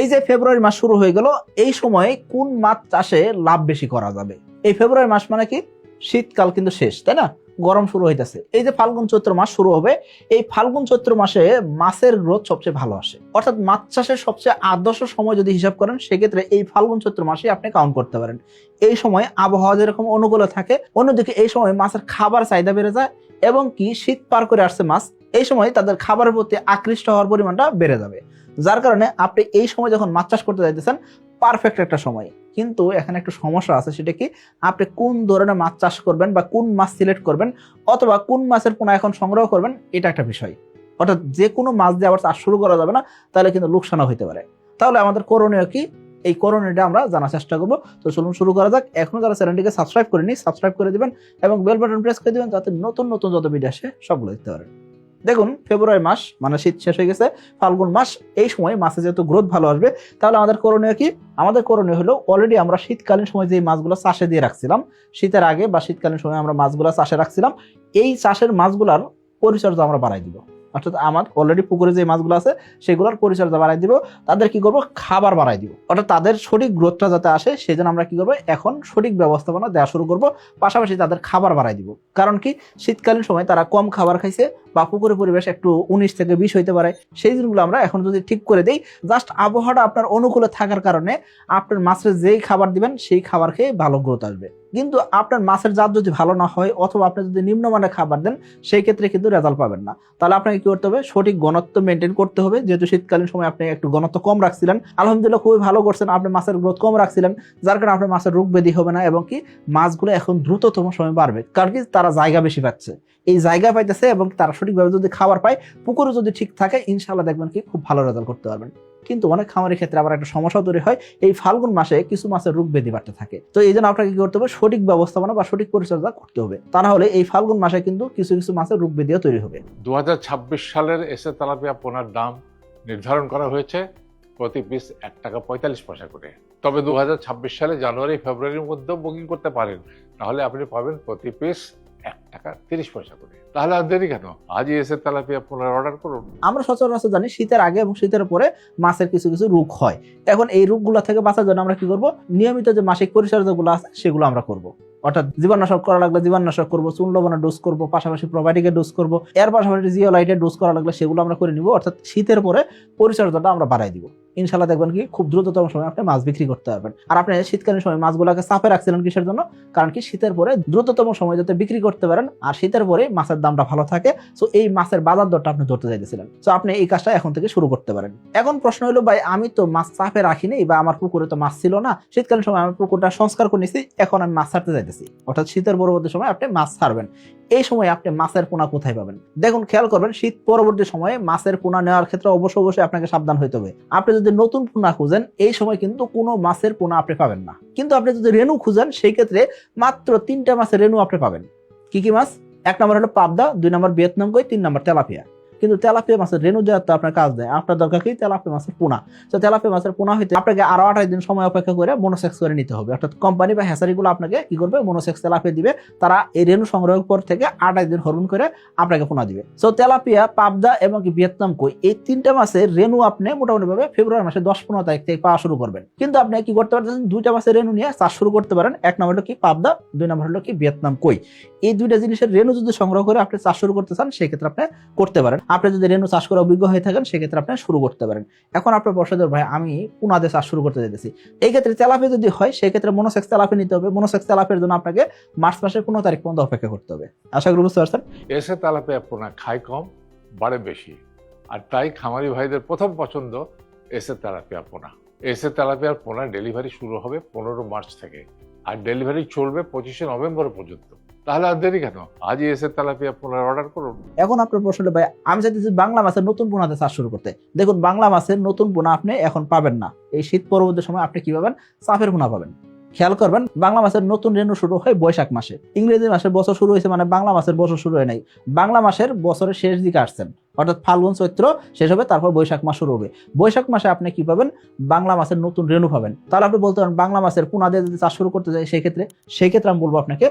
এই যে ফেব্রুয়ারি মাস শুরু হয়ে গেল, এই সময়ে কোন মাছ চাষে লাভ বেশি করা যাবে? এই ফেব্রুয়ারি মাস মানে কি? শীতকাল কিন্তু শেষ, তাই না? গরম শুরু হইতেছে। এই যে ফাল্গুন চৈত্র মাস শুরু হবে, এই ফাল্গুন চৈত্র মাসে মাছের গ্রোথ সবচেয়ে ভালো আসে। অর্থাৎ মাছ চাষের সবচেয়ে আদর্শ সময় যদি হিসাব করেন, সেক্ষেত্রে এই ফাল্গুন চৈত্র মাসে আপনি কাউন্ট করতে পারেন। এই সময় আবহাওয়া যেরকম অনুকূলে থাকে, অন্যদিকে এই সময় মাছের খাবার চাহিদা বেড়ে যায় এবং কি শীত পার করে আসছে মাছ, এই সময় তাদের খাবারের প্রতি আকৃষ্ট হওয়ার পরিমাণটা বেড়ে যাবে। যার কারণে আপনি এই সময় যখন মাছ চাষ করতে যাইতেছেন পারফেক্ট একটা সময়। কিন্তু এখানে একটা সমস্যা আছে, সেটা কি? আপনি কোন ধরনের মাছ চাষ করবেন বা কোন মাছ সিলেক্ট করবেন অথবা কোন মাছের পোনা এখন সংগ্রহ করবেন, এটা একটা বিষয়। অর্থাৎ যে কোনো মাছ দিয়ে আবার চাষ শুরু করা যাবে না, তাহলে কিন্তু লোকসানও হইতে পারে। তাহলে আমাদের করণীয় কি? এই করণীয়টা আমরা জানার চেষ্টা করব। তো চলুন শুরু করা যাক। এখনও যারা চ্যানেলটিকে সাবস্ক্রাইব করেনি সাবস্ক্রাইব করে দিবেন এবং বেল বাটন প্রেস করে দিবেন, যাতে নতুন নতুন যত ভিডিও আসে, সবগুলো দেখতে পারেন। দেখুন, ফেব্রুয়ারি মাস মানে শীত শেষ হয়ে গেছে, ফাল্গুন মাস, এই সময় মাছের যেহেতু গ্রোথ ভালো আসবে, তাহলে আমাদের করণীয় কি? আমাদের করণীয় হলো অলরেডি আমরা শীতকালীন সময় যে মাছগুলো চাষে দিয়ে রাখছিলাম, শীতের আগে বা শীতকালীন সময় আমরা মাছগুলো চাষে রাখছিলাম, এই চাষের মাছগুলার পরিচর্যা আমরা বাড়াই দিব। অর্থাৎ আমার অলরেডি পুকুরে যে মাছগুলো আছে, সেগুলোর পরিচর্যা বাড়াই দিব। তাদের কি করব? খাবার বাড়াই দিব। অর্থাৎ তাদের সঠিক গ্রোথটা যাতে আসে সেই জন্য আমরা কি করব? এখন সঠিক ব্যবস্থাপনা দেওয়া শুরু করব। পাশাপাশি তাদের খাবার বাড়াই দিব। কারণ কি? শীতকালীন সময় তারা কম খাবার খাইছে বা পুকুরের পরিবেশ একটু উনিশ থেকে বিশ হইতে পারে। সেই জিনিসগুলো আমরা এখন যদি ঠিক করে দিই জাস্ট আবহাওয়াটা আপনার অনুকূলে থাকার কারণে আপনার মাছের যেই খাবার দিবেন, সেই খাবার খেয়ে ভালো গ্রোথ আসবে। কিন্তু আপনার মাছের জাত যদি ভালো না হয় অথবা আপনি যদি নিম্নমানের খাবার দেন, সেই ক্ষেত্রে কিন্তু রেজাল্ট পাবেন না। তাহলে আপনাকে কি করতে হবে? সঠিক ঘনত্ব মেনটেন করতে হবে। যেহেতু শীতকালীন সময় আপনি একটু ঘনত্ব কম রাখছিলেন, আলহামদুলিল্লাহ খুবই ভালো করছেন। আপনি মাছের গ্রোথ কম রাখছিলেন, যার কারণে আপনার মাছের রোগ ব্যাধি হবে না এবং কি মাছগুলো এখন দ্রুততম সময় বাড়বে। কারণ কি তারা জায়গা বেশি পাচ্ছে। এই জায়গা পাইতেছে এবং তারা সঠিকভাবে যদি খাবার পায় পুকুরে যদি ঠিক থাকে ইনশাল্লাহ দেখবেন কি খুব ভালো রেজাল্ট করতে পারবেন। কিন্তু অনেক খামারের ক্ষেত্রে আবার একটা সমস্যা তৈরি হয়। এই ফাল্গুন মাসে কিছু মাছের রোগ ব্যাধি বাড়তে থাকে। তো এই জন্য আপনাকে কি করতে হবে? সঠিক ব্যবস্থাপনা বা সঠিক পরিচর্যা করতে হবে। তা না হলে এই ফাল্গুন মাসে কিন্তু কিছু কিছু মাছের রোগ ব্যাধিও তৈরি হবে। দু হাজার ছাব্বিশ সালের এসে তালাপিয়া পোনার দাম নির্ধারণ করা হয়েছে প্রতি পিস এক টাকা পঁয়তাল্লিশ পয়সা করে। তবে দু হাজার ছাব্বিশ সালে জানুয়ারি, ফেব্রুয়ারির মধ্যেও বুকিং করতে পারেন। তাহলে আপনি পাবেন প্রতি পিস এক টাকা তিরিশ পয়সা করে। তাহলে আর দেরি কেন? আজই এসে তেলাপিয়া পোনার অর্ডার করুন। আমরা সচরাচর জানি শীতের আগে এবং শীতের পরে মাছের কিছু কিছু রোগ হয়। এখন এই রোগগুলো থেকে বাঁচার জন্য আমরা কি করব? নিয়মিত যে মাসিক পরিচর্যাগুলো আছে, সেগুলো আমরা করব। অর্থাৎ জীবাণুনাশক করা লাগলে জীবাণুনাশক করব, চুন লবণের ডোজ করব, পাশাপাশি প্রোবায়োটিকের ডোজ করব, এর পাশাপাশি জিওলাইটের ডোজ করা লাগলে সেগুলো আমরা করে নিব। অর্থাৎ শীতের পরে পরিচর্যাটা আমরা বাড়াই দিব। ইনশাল্লাহ দেখবেন কি, খুব দ্রুততম সময় আপনি মাছ বিক্রি করতে পারবেন। আর আপনি শীতকালীন সময় মাছগুলোকে চাপে রাখছিলেন কিসের জন্য? কারণ কি, শীতের পরে দ্রুততম সময় যাতে বিক্রি করতে পারেন, আর শীতের পরে মাছের দামটা ভালো থাকে। সো এই মাছের বাজার দরটা আপনি ধরতে চাইতেছিলেন। তো আপনি এই কাজটা এখন থেকে শুরু করতে পারেন। এখন প্রশ্ন হলো, ভাই, আমি তো মাছ চাপে রাখিনি বা আমার পুকুরে তো মাছ ছিল না। শীতকালীন সময় আমি পুকুরটা সংস্কার করে নিছি এখন আমি মাছ ছাড়তে চাইতেছি। অর্থাৎ শীতের পরবর্তী সময় আপনি মাছ ছাড়বেন। এই সময় আপনি মাছের পোনা কোথায় পাবেন? দেখুন, খেয়াল করবেন, শীত পরবর্তী সময়ে মাছের পোনা নেওয়ার ক্ষেত্রে অবশ্য অবশ্যই আপনাকে সাবধান হইতে হবে। আপনি যদি নতুন পোনা খুঁজেন, এই সময় কিন্তু কোনো মাছের পোনা আপনি পাবেন না। কিন্তু আপনি যদি রেনু খুঁজেন, সেই ক্ষেত্রে মাত্র তিনটা মাছের রেনু আপনি পাবেন। কি কি মাছ? এক নম্বর হলো পাবদা, দুই নম্বর ভিয়েতনাম কই, তিন নম্বর তেলাপিয়া। কিন্তু তেলাপিয়া মাছের রেনু দেওয়ার তো আপনার কাজ দেয়, আপনার দরকার কি? তেলাপিয়া মাছের পোনা। তো তেলাপিয়া মাছের পোনা হইতে আপনাকে আরও আঠাশ দিন সময় অপেক্ষা করে মনোসেক্স করে নিতে হবে। অর্থাৎ কোম্পানি বা হ্যাসারিগুলো আপনাকে কি করবে? মনোসেক্স তেলাপিয়া দিবে। তারা এই রেনু সংগ্রহের পর থেকে আঠাশ দিন হরমোন করে আপনাকে পোনা দিবে। সো তেলাপিয়া, পাবদা এবং ভিয়েতনাম কই? এই তিনটা মাসের রেনু আপনি মোটামুটি ভাবে ফেব্রুয়ারি মাসে দশ পনেরো তারিখ থেকে পাওয়া শুরু করবেন। কিন্তু আপনি কি করতে পারতেন দুইটা মাসের রেনু নিয়ে চাষ শুরু করতে পারেন। এক নম্বর হলো কি পাবদা, দুই নম্বর হলো কি ভিয়েতনাম কই? এই দুইটা জিনিসের রেনু যদি সংগ্রহ করে আপনি চাষ শুরু করতে চান, সেক্ষেত্রে আপনি করতে পারেন। আপনি যদি রেনু চাষ করে অভিজ্ঞ হয়ে থাকেন, সেক্ষেত্রে আপনি শুরু করতে পারেন। এখন আপনার বর্ষাদের ভাই, আমি পুনাদে চাষ শুরু করতে যেতেছি এই ক্ষেত্রে তেলাপি যদি হয়, সেক্ষেত্রে মনোসেক্স তেলাপি নিতে হবে। মনোসেক্স তেলাপের জন্য আপনাকে মার্চ মাসের পনেরো তারিখ পর্যন্ত অপেক্ষা করতে হবে। আশা করি বুঝতে পারছেন? এসে তেলাপিয়া পোনা খায় কম, বাড়ে বেশি। আর তাই খামারি ভাইদের প্রথম পছন্দ এসে তেলাপিয়া পোনা এসে তেলাপিয়ার পোনা ডেলিভারি শুরু হবে পনেরো মার্চ থেকে। আর ডেলিভারি চলবে পঁচিশে নভেম্বর পর্যন্ত। তাহলে আর দেরি কেন? আজই এসে তেলাপিয়া পোনার অর্ডার করুন। এখন আপনার প্রশ্ন ভাই, আমি চাইতেছি বাংলা মাছের নতুন পোনাতে চাষ শুরু করতে। দেখুন, বাংলা মাছের নতুন পোনা আপনি এখন পাবেন না। এই শীত পরবর্তী সময় আপনি কি পাবেন? চাপের পোনা পাবেন। খেয়াল করবেন, বাংলা মাছের নতুন রেণু শুরু হয় বৈশাখ মাসে। ইংরেজি মাসের বছর শুরু হয়েছে মানে বাংলা মাছের বছর শুরু হয় নাই। বাংলা মাসের বছরের শেষ দিকে আসছেন। অর্থাৎ ফাল্গুন চৈত্র শেষ হবে, তারপর বৈশাখ মাস শুরু হবে। বৈশাখ মাসে আপনি কি পাবেন? বাংলা মাছের নতুন রেণু পাবেন। তাহলে আপনি বলতে পারেন, বাংলা মাছের পোনা দিয়ে যদি চাষ শুরু করতে চাই সেই ক্ষেত্রে সেই ক্ষেত্রে আমি বলব আপনাকে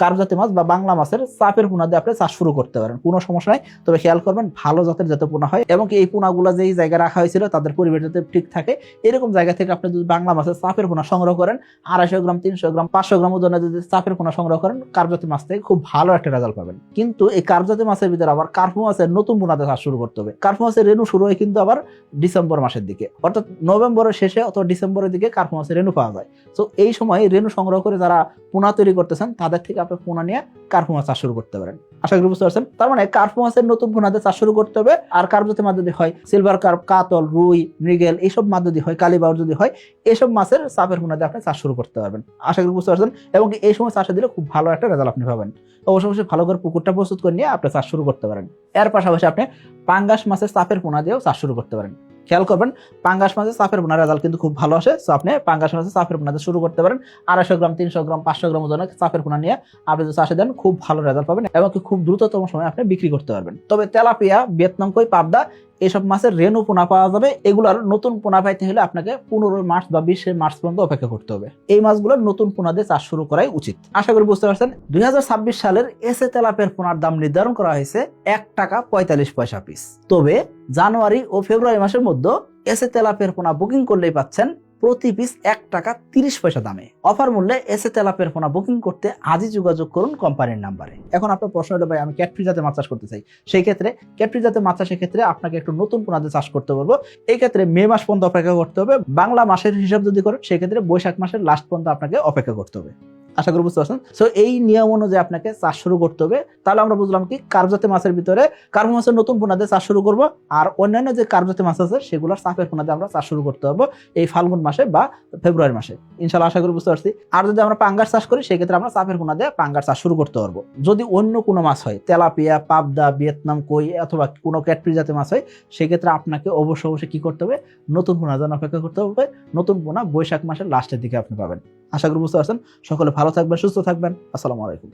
কার্প জাতীয় মাছ বা বাংলা মাছের চাপের পোনা দিয়ে আপনি চাষ শুরু করতে পারেন। কোনো সমস্যা নাই। তবে খেয়াল করবেন, ভালো জাতের যাতে পোনা হয় এবং এই পোনাগুলো যেই জায়গায় রাখা হয়েছিল, তাদের পরিবেশ যাতে ঠিক থাকে, এরকম জায়গা থেকে আপনি যদি বাংলা মাছের চাপের পোনা সংগ্রহ করেন, আড়াইশো গ্রাম, তিনশো গ্রাম, পাঁচশো গ্রাম ওজনে যদি চাপের পোনা সংগ্রহ করেন কার্প জাতীয় মাছ থেকে খুব ভালো একটা রেজাল্ট পাবেন। কিন্তু এই কার্প জাতীয় মাছের ভিতরে আবার কার্পু মাছের নতুন পোনাতে চাষ শুরু করতে হবে। কার্পু মাছের রেণু শুরু হয় কিন্তু আবার ডিসেম্বর মাসের দিকে। অর্থাৎ নভেম্বরের শেষে অথবা ডিসেম্বরের দিকে কার্পু মাছের রেণু পাওয়া যায়। তো এই সময় রেণু সংগ্রহ করে যারা পোনা তৈরি করতেছেন, তাদের থেকে আপনি পোনা নিয়ে কার্পু চাষ শুরু করতে পারেন। আশা করি বুঝতে পারছেন? তার মানে কার্পু নতুন পোনাতে চাষ শুরু করতে হবে। আর কার্প জাতীয় মাছ যদি হয়? সিলভার কার্প, কাতল, রুই, মৃগেল এইসব মাছ যদি হয়। কালীবাউর যদি হয়, এইসব মাছের চাপের পোনাতে আপনি চাষ শুরু করতে পারবেন। আশা করি বুঝতে পারছেন? এবং এই সময় চাষে দিলে খুব ভালো একটা রেজাল্ট আপনি পাবেন। অবশ্যই ভালো করে পুকুরটা প্রস্তুত করে নিয়ে আপনি চাষ শুরু করতে পারেন। এর পাশাপাশি আপনি পাঙ্গাস মাছের চাপের পোনা দিয়েও চাষ শুরু করতে পারেন। খেয়াল করবেন, পাঙ্গাস মাছের চাপের পোনার রেজাল্ট কিন্তু খুব ভালো আসে। সো আপনি পাঙ্গাস মাছের চাপের পোনাতে শুরু করতে পারেন। আড়াইশো গ্রাম, তিনশো গ্রাম, পাঁচশো গ্রাম ওজনের চাপের পোনা নিয়ে আপনি যদি চাষে দেন, খুব ভালো রেজাল্ট পাবেন এবং খুব দ্রুততম সময় আপনি বিক্রি করতে পারবেন। তবে তেলাপিয়া, ভিয়েতনাম পাবদা এসব মাছের রেনু পোনা পাওয়া যাবে। এগুলোর নতুন পোনা পাইতে হলে আপনাকে পনেরো মার্চ বা বিশে মার্চ পর্যন্ত অপেক্ষা করতে হবে। এই মাছগুলোর নতুন পোনা দিয়ে চাষ শুরু করাই উচিত। আশা করি বুঝতে পারছেন, দুই হাজার ছাব্বিশ সালের এসে তেলাপের পোনার দাম নির্ধারণ করা হয়েছে এক টাকা পঁয়তাল্লিশ পয়সা পিস তবে জানুয়ারি ও ফেব্রুয়ারি মাসের মধ্যে এসে তেলাপের পোনা বুকিং করলেই পাচ্ছেন প্রতি পিস এক টাকা তিরিশ পয়সা দামে। অফার মূল্যে এসে তেলাপের পোনা বুকিং করতে আজই যোগাযোগ করুন কোম্পানির নাম্বারে এখন আপনার প্রশ্ন হলো, ভাই, আমি ক্যাটফ্রি জাতে মাছ চাষ করতে চাই। সেই ক্ষেত্রে ক্যাটফ্রি জাতে মাছ চাষের ক্ষেত্রে আপনাকে একটু নতুন পোনাতে চাষ করতে বলব। এই ক্ষেত্রে মে মাস পর্যন্ত অপেক্ষা করতে হবে। বাংলা মাসের হিসাব যদি করেন সেক্ষেত্রে বৈশাখ মাসের লাস্ট পর্যন্ত আপনাকে অপেক্ষা করতে হবে। আশা করি বুঝতে পারছেন? সো এই নিয়ম অনুযায়ী আপনাকে চাষ শুরু করতে হবে। তাহলে আমরা বুঝলাম কি, কার্বজাতীয় মাছের ভিতরে কার্বো মাছের নতুন পোনাতে চাষ শুরু করব, আর অন্যান্য যে কার্বজাতীয় মাছ আছে, সেগুলোর চাপের পোনাতে আমরা চাষ শুরু করতে হবে এই ফাল্গুন মাসে বা ফেব্রুয়ারি মাসে। ইনশাল্লাহ আশা করি বুঝতে পারছি। আর যদি আমরা পাঙ্গাস চাষ করি, সেক্ষেত্রে আমরা চাপের পোনা দিয়ে পাঙ্গাস চাষ শুরু করতে পারব। যদি অন্য কোনো মাছ হয়, তেলাপিয়া, পাবদা, ভিয়েতনাম, কই, অথবা কোনো ক্যাটফ্রি জাতীয় মাছ হয়, সেক্ষেত্রে আপনাকে অবশ্য অবশ্যই কি করতে হবে? নতুন পোনা যেন অপেক্ষা করতে হবে। নতুন পোনা বৈশাখ মাসের লাস্টের দিকে আপনি পাবেন। আশা করি বুঝতে পারছেন। সকলে ভালো থাকবেন সুস্থ থাকবেন। আসসালামু আলাইকুম।